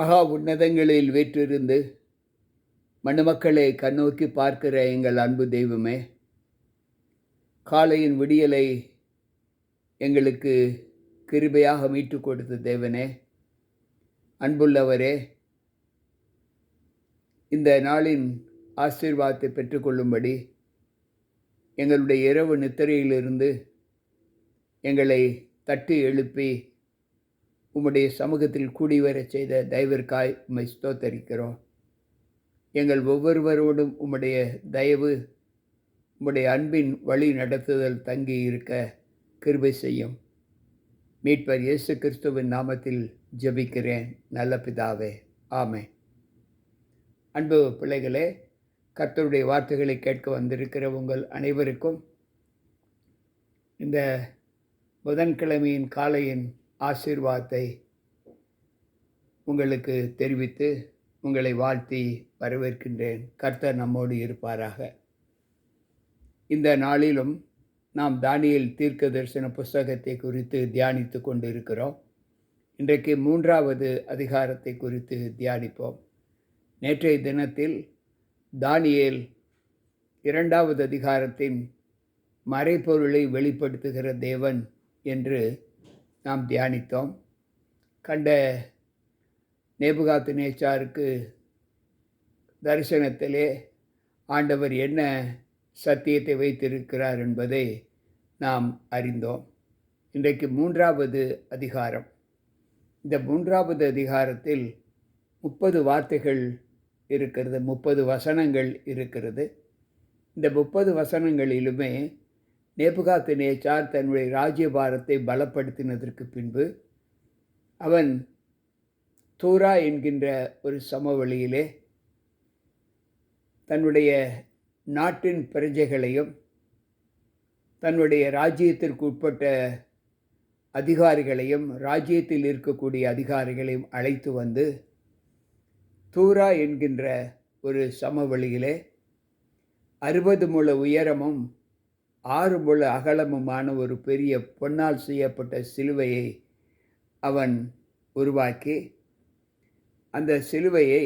மகா உன்னதங்களில் வீற்றிருந்து மணமக்களை கண்ணோக்கி பார்க்கிற எங்கள் அன்பு தெய்வமே காலையின் விடியலை எங்களுக்கு கிருபையாக மீட்டு கொடுத்த தேவனே அன்புள்ளவரே இந்த நாளின் ஆசீர்வாதத்தை பெற்றுக்கொள்ளும்படி எங்களுடைய இரவு நித்திரையிலிருந்து எங்களை தட்டி எழுப்பி உம்முடைய சமூகத்தில் கூடி வரச் செய்த தயவிற்காய் உம்மை ஸ்தோத்தரிக்கிறோம். எங்கள் ஒவ்வொருவரோடும் உம்முடைய தயவு உம்முடைய அன்பின் வழி நடத்துதல் தங்கி இருக்க கிருபை செய்யும். மீட்பர் இயேசு கிறிஸ்துவின் நாமத்தில் ஜெபிக்கிறேன். நல்ல பிதாவே ஆமே அன்பு பிள்ளைகளே கர்த்தருடைய வார்த்தைகளை கேட்க வந்திருக்கிற உங்கள் அனைவருக்கும் இந்த புதன்கிழமையின் காலையின் ஆசீர்வாதத்தை உங்களுக்கு தெரிவித்து உங்களை வாழ்த்தி வரவேற்கின்றேன். கர்த்தர் நம்மோடு இருப்பாராக. இந்த நாளிலும் நாம் தானியல் தீர்க்க தரிசன புஸ்தகத்தை குறித்து தியானித்து கொண்டு இருக்கிறோம் இன்றைக்கு மூன்றாவது அதிகாரத்தை குறித்து தியானிப்போம். நேற்றைய தினத்தில் தானியேல் இரண்டாவது அதிகாரத்தின் மறைப்பொருளை வெளிப்படுத்துகிற தேவன் என்று நாம் தியானித்தோம். கண்ட நேபுகாத்து நேச்சாருக்கு தரிசனத்திலே ஆண்டவர் என்ன சத்தியத்தை வைத்திருக்கிறார் என்பதை நாம் அறிந்தோம். இன்றைக்கு மூன்றாவது அதிகாரம். இந்த மூன்றாவது அதிகாரத்தில் முப்பது வார்த்தைகள் இருக்கிறது முப்பது வசனங்கள் இருக்கிறது. இந்த முப்பது வசனங்களிலுமே நேபுகாத்து நேச்சார் தன்னுடைய ராஜ்யபாரத்தை பலப்படுத்தினதற்கு பின்பு அவன் தூரா என்கின்ற ஒரு சமவெளியிலே தன்னுடைய நாட்டின் பிரஜைகளையும் தன்னுடைய ராஜ்யத்திற்கு உட்பட்ட அதிகாரிகளையும் ராஜ்யத்தில் இருக்கக்கூடிய அதிகாரிகளையும் அழைத்து வந்து தூரா என்கின்ற ஒரு சமவெளியிலே அறுபது முழ உயரமும் ஆறு அகலமுமான ஒரு பெரிய பொன்னால் செய்யப்பட்ட சிலுவையை அவன் உருவாக்கி அந்த சிலுவையை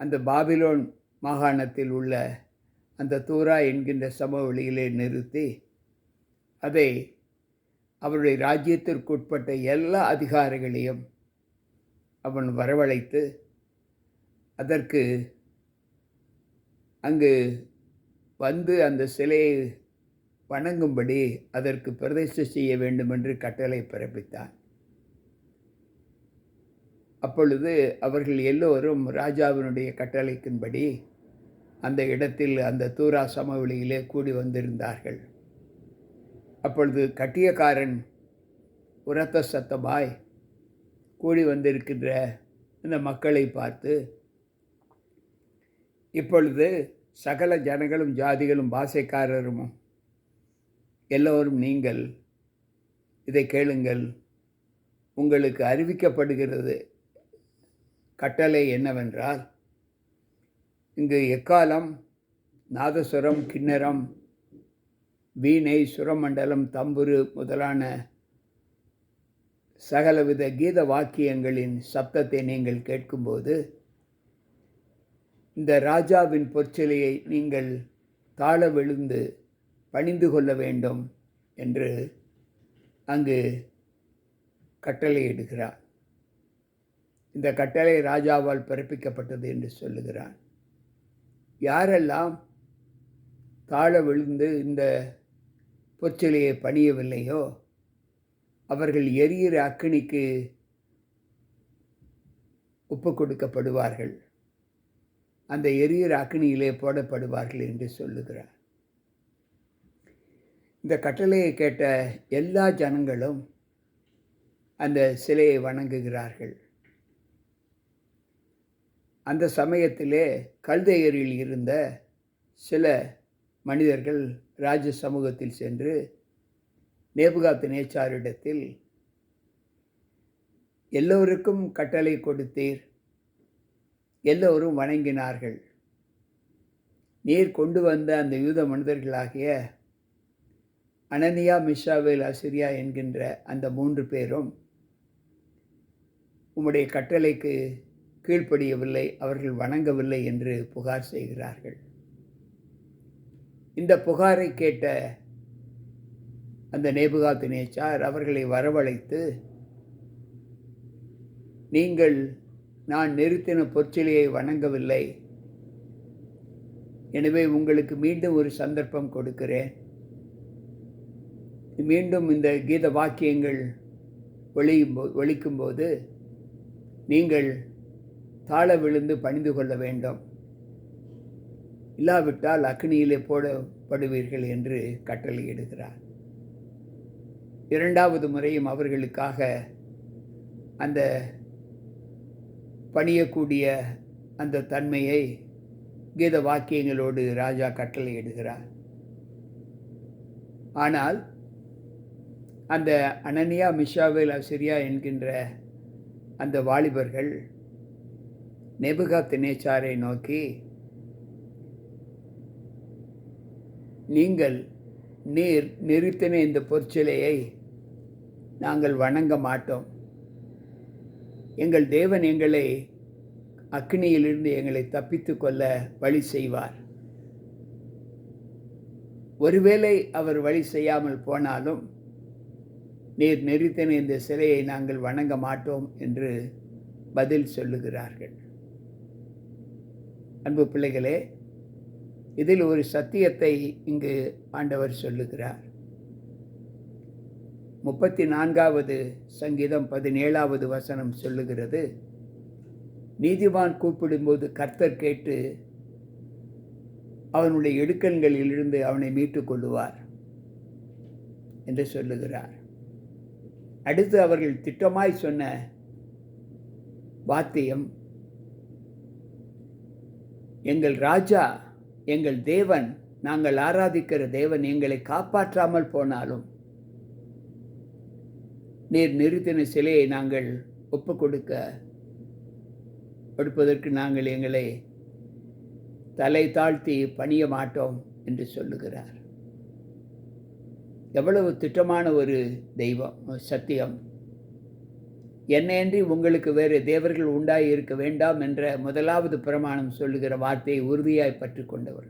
அந்த பாபிலோன் மாகாணத்தில் உள்ள அந்த தூரா என்கின்ற சமவெளியிலே நிறுத்தி அதை அவருடைய ராஜ்யத்திற்குட்பட்ட எல்லா அதிகாரிகளையும் அவன் வரவழைத்து அதற்கு அங்கு வந்து அந்த சிலையை வணங்கும்படி அதற்கு பிரதிஷ்டை செய்ய வேண்டும் என்று கட்டளை பிறப்பித்தான் அப்பொழுது அவர்கள் எல்லோரும் ராஜாவினுடைய கட்டளைக்கின்படி அந்த இடத்தில் அந்த தூரா சமவெளியிலே கூடி வந்திருந்தார்கள். அப்பொழுது கட்டியக்காரன் உரத்த சத்தமாய் கூடி வந்திருக்கின்ற இந்த மக்களை பார்த்து இப்பொழுது சகல ஜனங்களும் ஜாதிகளும் பாஷைக்காரரும் எல்லோரும் நீங்கள் இதை கேளுங்கள். உங்களுக்கு அறிவிக்கப்படுகிறது கட்டளை என்னவென்றால் இங்கு எக்காலம் நாதசுரம் கிண்ணரம் வீணை சுரமண்டலம் தம்புரு முதலான சகலவித கீத வாக்கியங்களின் சப்தத்தை நீங்கள் கேட்கும்போது இந்த ராஜாவின் பொற்சிலையை நீங்கள் தாழ விழுந்து பணிந்து கொள்ள வேண்டும் என்று அங்கு கட்டளையிடுகிறார் இந்த கட்டளை ராஜாவால் பிறப்பிக்கப்பட்டது என்று சொல்லுகிறான் யாரெல்லாம் தாழ விழுந்து இந்த பொற்சிலையை பணியவில்லையோ அவர்கள் எரியிற அக்கினிக்கு ஒப்பு கொடுக்கப்படுவார்கள். அந்த எரியிற அக்னியிலே போடப்படுவார்கள் என்று சொல்லுகிறார். இந்த கட்டளையை கேட்ட எல்லா ஜனங்களும் அந்த சிலையை வணங்குகிறார்கள். அந்த சமயத்திலே கல்தையரில் இருந்த சில மனிதர்கள் ராஜ சமூகத்தில் சென்று நேபுகாத்து நேச்சாரிடத்தில் எல்லோருக்கும் கட்டளை கொடுத்தீர். எல்லோரும் வணங்கினார்கள். நீர் கொண்டு வந்த அந்த யூத மனிதர்களாகிய அனனியா மிஷாவேல் அசிரியா என்கின்ற அந்த மூன்று பேரும் உம்முடைய கட்டளைக்கு கீழ்ப்படியவில்லை அவர்கள் வணங்கவில்லை என்று புகார் செய்கிறார்கள். இந்த புகாரை கேட்ட அந்த நேபுகாத்து நேச்சார் அவர்களை வரவழைத்து நீங்கள் நான் நிறுத்தின பொற்சிலையை வணங்கவில்லை. எனவே உங்களுக்கு மீண்டும் ஒரு சந்தர்ப்பம் கொடுக்கிறேன். மீண்டும் இந்த கீத வாக்கியங்கள் ஒளியும் போ ஒழிக்கும்போது நீங்கள் தாழ விழுந்து பணிந்து கொள்ள வேண்டும். இல்லாவிட்டால் அக்னியிலே போடப்படுவீர்கள் என்று கட்டளையிடுகிறார் இரண்டாவது முறையும் அவர்களுக்காக அந்த பணியக்கூடிய அந்த தன்மையை கீத வாக்கியங்களோடு ராஜா கட்டளையிடுகிறார் ஆனால் அந்த அனனியா மிஷாவேல் அசிரியா என்கின்ற அந்த வாலிபர்கள் நெபுகாத் நேச்சாரை நோக்கி நீங்கள் நீர் நிறுத்தின இந்த பொற்சிலையை நாங்கள் வணங்க மாட்டோம். எங்கள் தேவன் எங்களை அக்னியிலிருந்து எங்களை தப்பித்து கொள்ள வழி செய்வார். ஒருவேளை அவர் வழி செய்யாமல் போனாலும் நீர் நெறித்தன இந்த சிலையை நாங்கள் வணங்க மாட்டோம் என்று பதில் சொல்லுகிறார்கள். அன்பு பிள்ளைகளே இதில் ஒரு சத்தியத்தை இங்கு ஆண்டவர் சொல்லுகிறார். முப்பத்தி நான்காவது சங்கீதம் பதினேழாவது வசனம் சொல்லுகிறது நீதிவான் கூப்பிடும்போது கர்த்தர் கேட்டு அவனுடைய இடுக்கண்களிலிருந்து அவனை மீட்டுக் கொள்ளுவார் என்று சொல்லுகிறார். அடுத்து அவர்கள் திட்டமாய் சொன்ன வாத்தியம் எங்கள் ராஜா எங்கள் தேவன் நாங்கள் ஆராதிக்கிற தேவன் எங்களை காப்பாற்றாமல் போனாலும் நீர் நிறுத்தின சிலையை நாங்கள் ஒப்பு கொடுக்க கொடுப்பதற்கு நாங்கள் எங்களை தலை தாழ்த்தி பணிய மாட்டோம் என்று சொல்லுகிறார். எவ்வளவு திட்டமான ஒரு தெய்வம் சத்தியம். என்னையன்றி உங்களுக்கு வேறு தேவர்கள் உண்டாய் இருக்க வேண்டாம் என்ற முதலாவது பிரமாணம் சொல்லுகிற வார்த்தையை உறுதியாய் பற்றி கொண்டவர்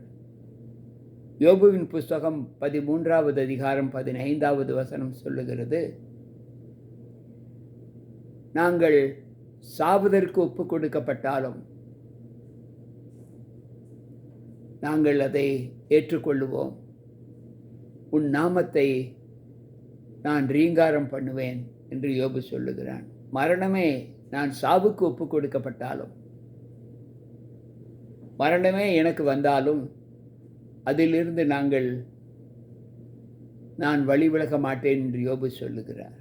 யோபுவின் புஸ்தகம் பதிமூன்றாவது அதிகாரம் பதினைந்தாவது வசனம் சொல்லுகிறது நாங்கள் சாவதற்கு ஒப்பு கொடுக்கப்பட்டாலும் நாங்கள் அதை ஏற்றுக்கொள்ளுவோம். உன் நாமத்தை நான் ரீங்காரம் பண்ணுவேன் என்று யோபு சொல்லுகிறான். மரணமே நான் சாவுக்கு ஒப்பு கொடுக்கப்பட்டாலும் மரணமே எனக்கு வந்தாலும் அதிலிருந்து நாங்கள் நான் வழி விலக மாட்டேன் என்று யோபு சொல்லுகிறார்.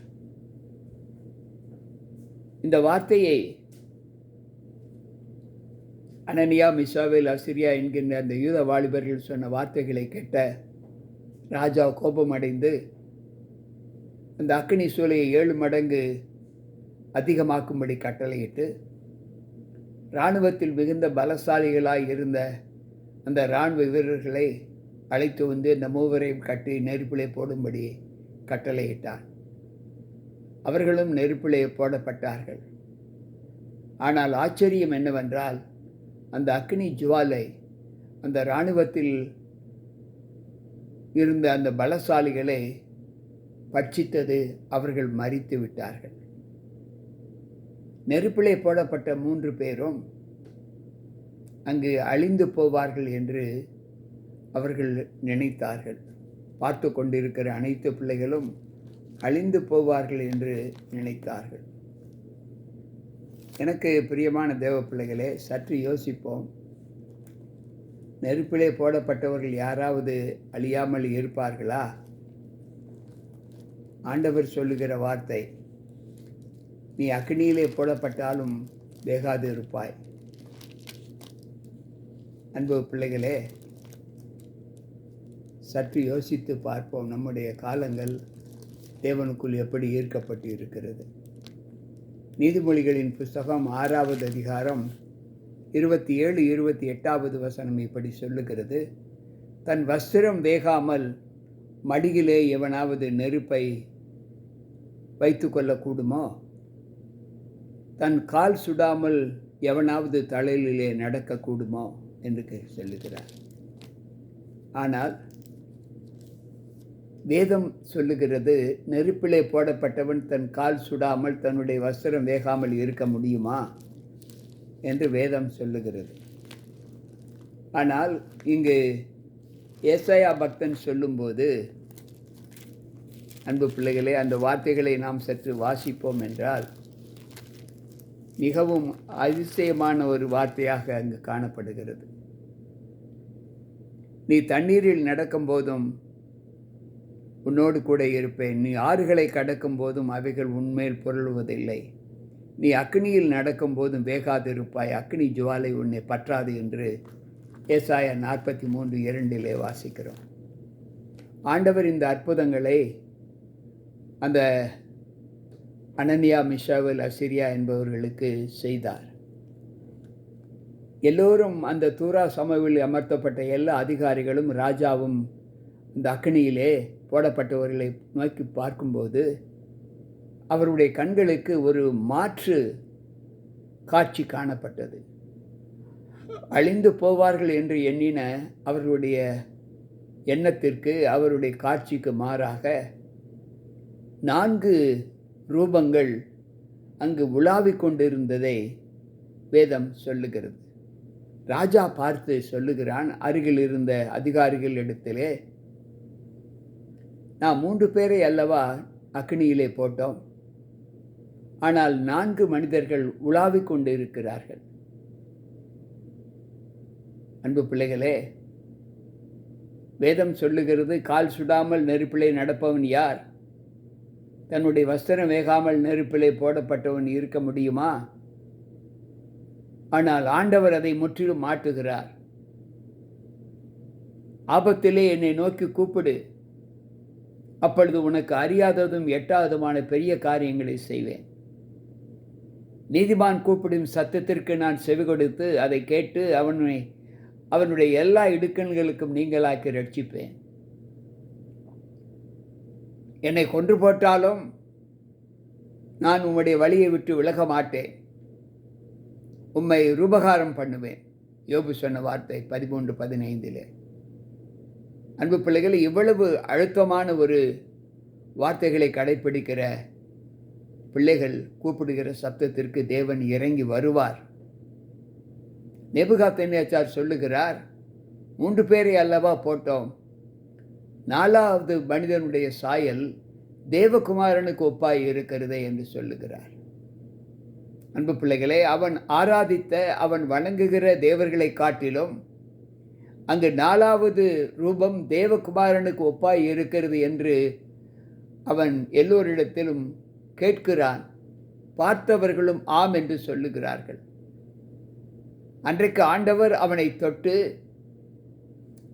இந்த வார்த்தையை அனனியா மிசாவேல் அசிரியா என்கின்ற அந்த யூத வாலிபர்கள் சொன்ன வார்த்தைகளை கேட்ட ராஜா கோபமடைந்து அந்த அக்னி சூலையை ஏழு மடங்கு அதிகமாக்கும்படி கட்டளையிட்டு இராணுவத்தில் மிகுந்த பலசாலிகளாய் இருந்த அந்த இராணுவ வீரர்களை அழைத்து வந்து இந்த மூவரையும் கட்டி நெருப்பிலே போடும்படி கட்டளையிட்டான். அவர்களும் நெருப்பிலே போடப்பட்டார்கள். ஆனால் ஆச்சரியம் என்னவென்றால் அந்த அக்னி ஜுவாலை அந்த இராணுவத்தில் இருந்த அந்த பலசாலிகளை பட்சித்தது அவர்கள் மறித்து விட்டார்கள். நெருப்பிலே போடப்பட்ட மூன்று பேரும் அங்கு அழிந்து போவார்கள் என்று அவர்கள் நினைத்தார்கள். பார்த்து கொண்டிருக்கிற அனைத்து பிள்ளைகளும் அழிந்து போவார்கள் என்று நினைத்தார்கள். எனக்கு பிரியமான தேவ பிள்ளைகளே சற்று யோசிப்போம். நெருப்பிலே போடப்பட்டவர்கள் யாராவது அழியாமல் இருப்பார்களா? ஆண்டவர் சொல்லுகிற வார்த்தை நீ அக்னியிலே போடப்பட்டாலும் வேகாது இருப்பாய். அன்பு பிள்ளைகளே சற்று யோசித்து பார்ப்போம் நம்முடைய காலங்கள் தேவனுக்குள் எப்படி ஈர்க்கப்பட்டு இருக்கிறது நீதிமொழிகளின் புஸ்தகம் ஆறாவது அதிகாரம் இருபத்தி ஏழு இருபத்தி எட்டாவது வசனம் இப்படி சொல்லுகிறது. தன் வஸ்திரம் வேகாமல் மடியிலே எவனாவது நெருப்பை வைத்து கொள்ளக்கூடுமோ? தன் கால் சுடாமல் எவனாவது தலையிலே நடக்கக்கூடுமோ? என்று கே- சொல்லுகிறார். ஆனால் வேதம் சொல்லுகிறது நெருப்பிலே போடப்பட்டவன் தன் கால் சுடாமல் தன்னுடைய வஸ்திரம் வேகாமல் இருக்க முடியுமா? என்று வேதம் சொல்லுகிறது. ஆனால் இங்கு ஏசாயா பக்தன் சொல்லும்போது அன்பு பிள்ளைகளே அந்த வார்த்தைகளை நாம் சற்று வாசிப்போம் என்றால் மிகவும் அதிசயமான ஒரு வார்த்தையாக அங்கு காணப்படுகிறது. நீ தண்ணீரில் நடக்கும்போதும் உன்னோடு கூட இருப்பேன். நீ ஆறுகளை கடக்கும் போதும் அவைகள் உண்மையில் புரளுவதில்லை. நீ அக்னியில் நடக்கும் போதும் வேகாதிருப்பாய். அக்னி ஜுவாலை உன்னை பற்றாது என்று ஏசாய நாற்பத்தி மூன்று இரண்டிலே வாசிக்கிறோம். ஆண்டவர் இந்த அற்புதங்களை அந்த அனன்யா மிஷாவில் அசிரியா என்பவர்களுக்கு செய்தார். எல்லோரும் அந்த தூரா சமவில் அமர்த்தப்பட்ட எல்லா அதிகாரிகளும் ராஜாவும் இந்த அக்னியிலே போடப்பட்டவர்களை நோக்கி பார்க்கும்போது அவருடைய கண்களுக்கு ஒரு மாற்று காட்சி காணப்பட்டது. அழிந்து போவார்கள் என்று எண்ணின அவர்களுடைய எண்ணத்திற்கு அவருடைய காட்சிக்கு மாறாக நான்கு ரூபங்கள் அங்கு உலாவிக் கொண்டிருந்ததை வேதம் சொல்லுகிறது. ராஜா பார்த்து சொல்லுகிறான் அருகில் இருந்த அதிகாரிகள் இடத்திலே நான் மூன்று பேரை அல்லவா அக்னியிலே போட்டோம். ஆனால் நான்கு மனிதர்கள் உலாவிக் கொண்டு இருக்கிறார்கள் அன்பு பிள்ளைகளே வேதம் சொல்லுகிறது கால் சுடாமல் நெருப்பிலே நடப்பவன் யார்? தன்னுடைய வஸ்திரம் வேகாமல் நெருப்பிலே போடப்பட்டவன் இருக்க முடியுமா? ஆனால் ஆண்டவர் அதை முற்றிலும் மாட்டுகிறார் ஆபத்திலே என்னை நோக்கி கூப்பிடு. அப்பொழுது உனக்கு அறியாததும் எட்டாததுமான பெரிய காரியங்களை செய்வேன். நீதிமான் கூப்பிடும் சத்தத்திற்கு நான் செவி கொடுத்து அதை கேட்டு அவனை அவனுடைய எல்லா இடுக்கண்களுக்கும் நீங்களாக்கி ரட்சிப்பேன். என்னை கொன்று போட்டாலும் நான் உம்முடைய வழியை விட்டு விலக மாட்டேன். உம்மை ரூபகாரம் பண்ணுவேன். யோபு சொன்ன வார்த்தை பதிமூன்று பதினைந்தில். அன்பு பிள்ளைகள் இவ்வளவு அழுத்தமான ஒரு வார்த்தைகளை கடைப்பிடிக்கிற பிள்ளைகள் கூப்பிடுகிற சப்தத்திற்கு தேவன் இறங்கி வருவார். நெபுகாத்தன்யாச்சார் சொல்லுகிறார் மூன்று பேரை அல்லவா போட்டோம். நாலாவது மனிதனுடைய சாயல் தேவகுமாரனுக்கு ஒப்பாய் இருக்கிறது என்று சொல்லுகிறார். அன்பு பிள்ளைகளே அவன் ஆராதித்த அவன் வணங்குகிற தேவர்களை காட்டிலும் அங்கு நாலாவது ரூபம் தேவகுமாரனுக்கு ஒப்பாய் இருக்கிறது என்று அவன் எல்லோரிடத்திலும் கேட்கிறான். பார்த்தவர்களும் ஆம் என்று சொல்லுகிறார்கள். அன்றைக்கு ஆண்டவர் அவனை தொட்டு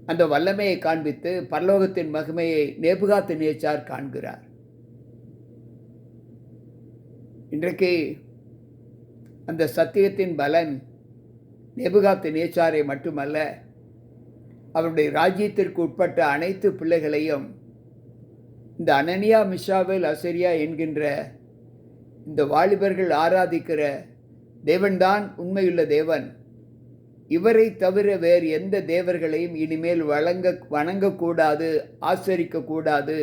அந்த வல்லமையை காண்பித்து பரலோகத்தின் மகிமையை நேபுகாத்து நேச்சார் காண்கிறார். இன்றைக்கு அந்த சத்தியத்தின் பலன் நேபுகாத்து நேச்சாரை மட்டுமல்ல அவருடைய ராஜ்யத்திற்கு உட்பட்ட அனைத்து பிள்ளைகளையும் இந்த அனனியா மிஷாவேல் அசரியா என்கின்ற இந்த வாலிபர்கள் ஆராதிக்கிற தேவன்தான் உண்மையுள்ள தேவன். இவரை தவிர வேறு எந்த தேவர்களையும் இனிமேல் வழங்க வணங்கக்கூடாது ஆசரிக்கக்கூடாது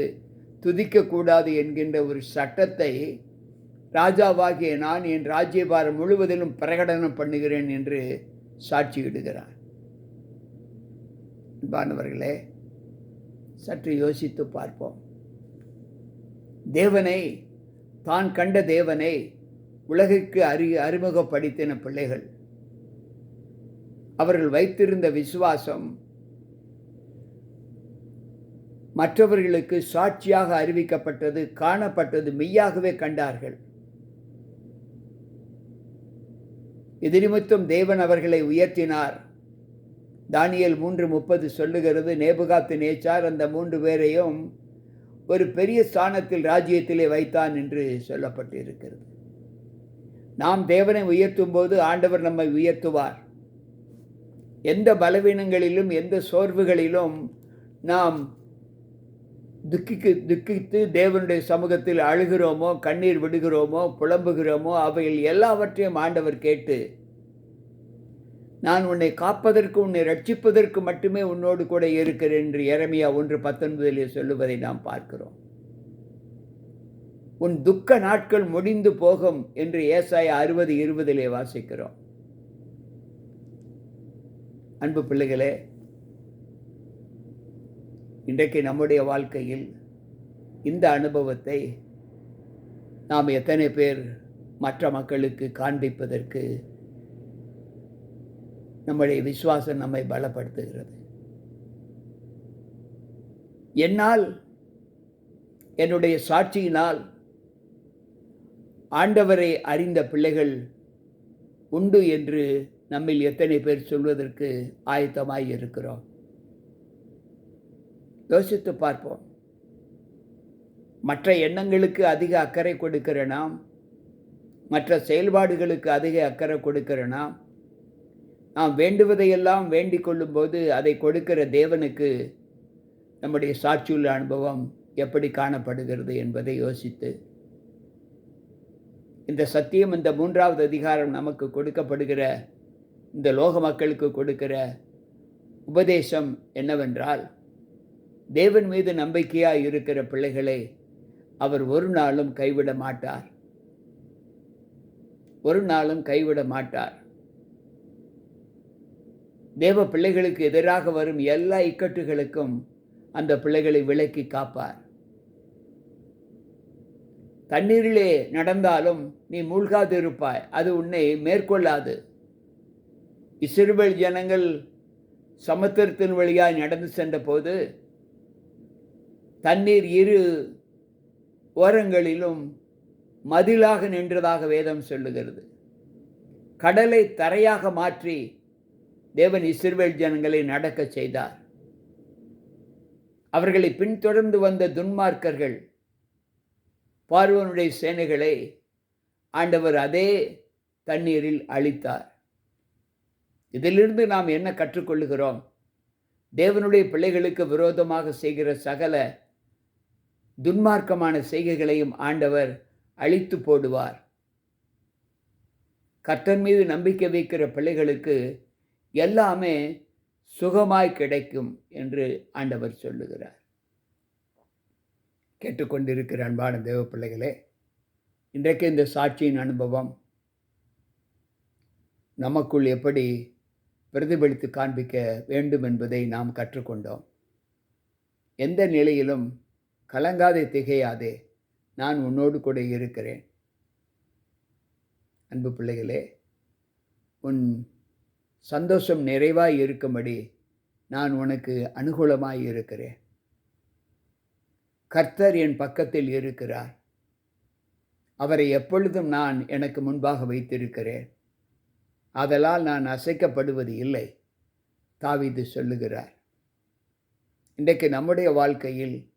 துதிக்கக்கூடாது என்கின்ற ஒரு சட்டத்தை ராஜாவாகிய நான் என் ராஜ்யபாரம் முழுவதிலும் பிரகடனம் பண்ணுகிறேன் என்று சாட்சியிடுகிறார். அன்பானவர்களே சற்று யோசித்து பார்ப்போம். தேவனை தான் கண்ட தேவனை உலகிற்கு அறி அறிமுகப்படுத்தின பிள்ளைகள். அவர்கள் வைத்திருந்த விசுவாசம் மற்றவர்களுக்கு சாட்சியாக அறிவிக்கப்பட்டது காணப்பட்டது மெய்யாகவே கண்டார்கள். இது நிமித்தம் தேவன் அவர்களை உயர்த்தினார். தானியல் மூன்று முப்பது சொல்லுகிறது நேபுகாத்து நேச்சார் அந்த மூன்று பேரையும் ஒரு பெரிய ஸ்தானத்தில் ராஜ்யத்திலே வைத்தான் என்று சொல்லப்பட்டு இருக்கிறது நாம் தேவனை உயர்த்தும் போது ஆண்டவர் நம்மை உயர்த்துவார். எந்த பலவீனங்களிலும் எந்த சோர்வுகளிலும் நாம் துக்கிக்கு துக்கித்து தேவனுடைய சமூகத்தில் அழுகிறோமோ கண்ணீர் விடுகிறோமோ புலம்புகிறோமோ அவைகள் எல்லாவற்றையும் ஆண்டவர் கேட்டு நான் உன்னை காப்பதற்கு உன்னை ரட்சிப்பதற்கு மட்டுமே உன்னோடு கூட இருக்கிறேன் என்று எரமியா ஒன்று பத்தொன்பதிலே சொல்லுவதை நாம் பார்க்கிறோம். உன் துக்க நாட்கள் முடிந்து போகும் என்று ஏசாய அறுபது இருபதிலே வாசிக்கிறோம். அன்பு பிள்ளைகளே இன்றைக்கு நம்முடைய வாழ்க்கையில் இந்த அனுபவத்தை நாம் எத்தனை பேர் மற்ற மக்களுக்கு காண்பிப்பதற்கு நம்முடைய விசுவாசம் நம்மை பலப்படுத்துகிறது. என்னால் என்னுடைய சாட்சியினால் ஆண்டவரை அறிந்த பிள்ளைகள் உண்டு என்று நம்மில் எத்தனை பேர் சொல்வதற்கு ஆயத்தமாய் இருக்கிறோம். யோசித்து பார்ப்போம். மற்ற எண்ணங்களுக்கு அதிக அக்கறை கொடுக்கிற நாம் மற்ற செயல்பாடுகளுக்கு அதிக அக்கறை கொடுக்கிற நாம் நாம் வேண்டுவதையெல்லாம் வேண்டிக் கொள்ளும்போது அதை கொடுக்கிற தேவனுக்கு நம்முடைய சாட்சியுள்ள அனுபவம் எப்படி காணப்படுகிறது என்பதை யோசித்து இந்த சத்தியம் இந்த மூன்றாவது அதிகாரம் நமக்கு கொடுக்கப்படுகிற இந்த லோக மக்களுக்கு கொடுக்கிற உபதேசம் என்னவென்றால் தேவன் மீது நம்பிக்கையாக இருக்கிற பிள்ளைகளை அவர் ஒரு நாளும் கைவிட மாட்டார். ஒரு நாளும் கைவிட மாட்டார். தேவ பிள்ளைகளுக்கு எதிராக வரும் எல்லா இக்கட்டுகளுக்கும் அந்த பிள்ளைகளை விலக்கி காப்பார். தண்ணீரிலே நடந்தாலும் நீ மூழ்காது இருப்பாய். அது உன்னை மேற்கொள்ளாது. இஸ்ரவேல் ஜனங்கள் சமுத்திரத்தின் வழியாய் நடந்து சென்றபோது தண்ணீர் இரு ஓரங்களிலும் மதிலாக நின்றதாக வேதம் சொல்லுகிறது. கடலை தரையாக மாற்றி தேவன் இஸ்ரவேல் ஜனங்களை நடக்கச் செய்தார். அவர்களை பின்தொடர்ந்து வந்த துன்மார்க்கர்கள் பார்வனுடைய சேனைகளை ஆண்டவர் அதே தண்ணீரில் அழித்தார். இதிலிருந்து நாம் என்ன கற்றுக்கொள்ளுகிறோம்? தேவனுடைய பிள்ளைகளுக்கு விரோதமாக செய்கிற சகல துன்மார்க்கமான செய்கைகளையும் ஆண்டவர் அழித்து போடுவார். கர்த்தன் மீது நம்பிக்கை வைக்கிற பிள்ளைகளுக்கு எல்லாமே சுகமாய் கிடைக்கும் என்று ஆண்டவர் சொல்லுகிறார். கேட்டுக்கொண்டிருக்கிற அன்பான தேவ பிள்ளைகளே இன்றைக்கு இந்த சாட்சியின் அனுபவம் நமக்குள் எப்படி பிரதிபலித்து காண்பிக்க வேண்டும் என்பதை நாம் கற்றுக்கொண்டோம். எந்த நிலையிலும் கலங்காதே திகையாதே நான் உன்னோடு கூட இருக்கிறேன். அன்பு பிள்ளைகளே உன் சந்தோஷம் நிறைவாய் இருக்கும்படி நான் உனக்கு அனுகூலமாய் இருக்கிறேன். கர்த்தர் என் பக்கத்தில் இருக்கிறார். அவரை எப்பொழுதும் நான் எனக்கு முன்பாக வைத்திருக்கிறேன். அதலால் நான் அசைக்கப்படுவது இல்லை தாவிது சொல்லுகிறார். இன்றைக்கு நம்முடைய வாழ்க்கையில்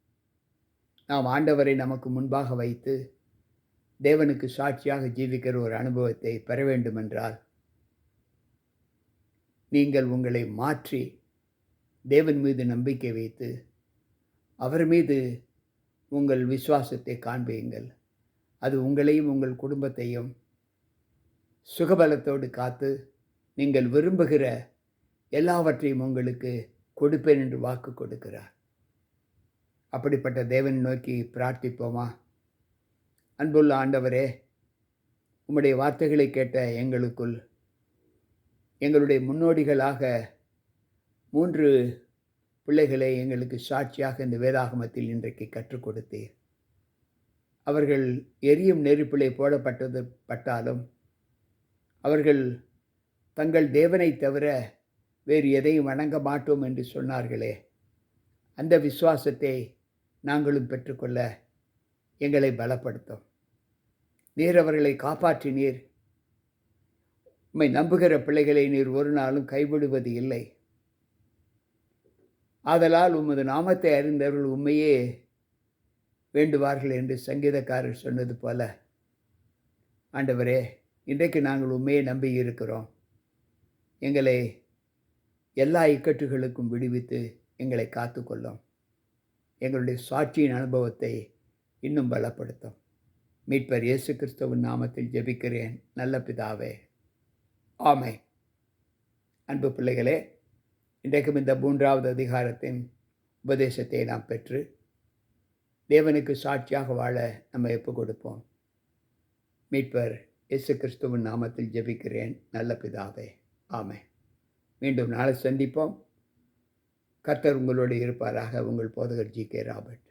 நாம் ஆண்டவரை நமக்கு முன்பாக வைத்து தேவனுக்கு சாட்சியாக ஜீவிக்கிற ஒரு அனுபவத்தை பெற வேண்டுமென்றால் நீங்கள் உங்களை மாற்றி தேவன் மீது நம்பிக்கை வைத்து அவர் மீது உங்கள் விசுவாசத்தை காண்பியுங்கள் அது உங்களையும் உங்கள் குடும்பத்தையும் சுகபலத்தோடு காத்து நீங்கள் விரும்புகிற எல்லாவற்றையும் உங்களுக்கு கொடுப்பேன் என்று வாக்கு கொடுக்கிறார். அப்படிப்பட்ட தேவன் நோக்கி பிரார்த்திப்போமா? அன்புள்ள ஆண்டவரே உம்முடைய வார்த்தைகளை கேட்ட எங்களுக்குள் எங்களுடைய முன்னோடிகளாக மூன்று பிள்ளைகளை எங்களுக்கு சாட்சியாக இந்த வேதாகமத்தில் இன்றைக்கு கற்றுக் கொடுத்தீர். அவர்கள் எரியும் நெருப்பிலே போடப்பட்டது பட்டாலும் அவர்கள் தங்கள் தேவனை தவிர வேறு எதையும் வணங்க மாட்டோம் என்று சொன்னார்களே. அந்த விசுவாசத்தை நாங்களும் பெற்றுக்கொள்ள எங்களை பலப்படுத்தும். நீர் அவர்களை காப்பாற்றினீர். உம்மை நம்புகிற பிள்ளைகளை நீர் ஒரு நாளும் கைவிடுவது இல்லை. ஆதலால் உமது நாமத்தை அறிந்தவர்கள் உண்மையே வேண்டுவார்கள் என்று சங்கீதக்காரர் சொன்னது போல ஆண்டவரே இன்றைக்கு நாங்கள் உண்மையை நம்பி இருக்கிறோம். எங்களை எல்லா இக்கட்டுகளுக்கும் விடுவித்து எங்களை காத்துக்கொள்ளும். எங்களுடைய சாட்சியின் அனுபவத்தை இன்னும் பலப்படுத்தும். மீட்பர் இயேசு கிறிஸ்தவன் நாமத்தில் ஜெபிக்கிறேன். நல்ல பிதாவே. ஆமை அன்பு பிள்ளைகளே இன்றைக்கும் இந்த மூன்றாவது அதிகாரத்தின் உபதேசத்தை நாம் பெற்று தேவனுக்கு சாட்சியாக வாழ நம்ம எப்போ கொடுப்போம். மீட்பர் இயேசு கிறிஸ்துவின் நாமத்தில் ஜெபிக்கிறேன். நல்ல பிதாவே ஆமே மீண்டும் நாளை சந்திப்போம். கர்த்தர் உங்களோடு இருப்பாராக. உங்கள் போதகர் ஜி கே ராபர்ட்.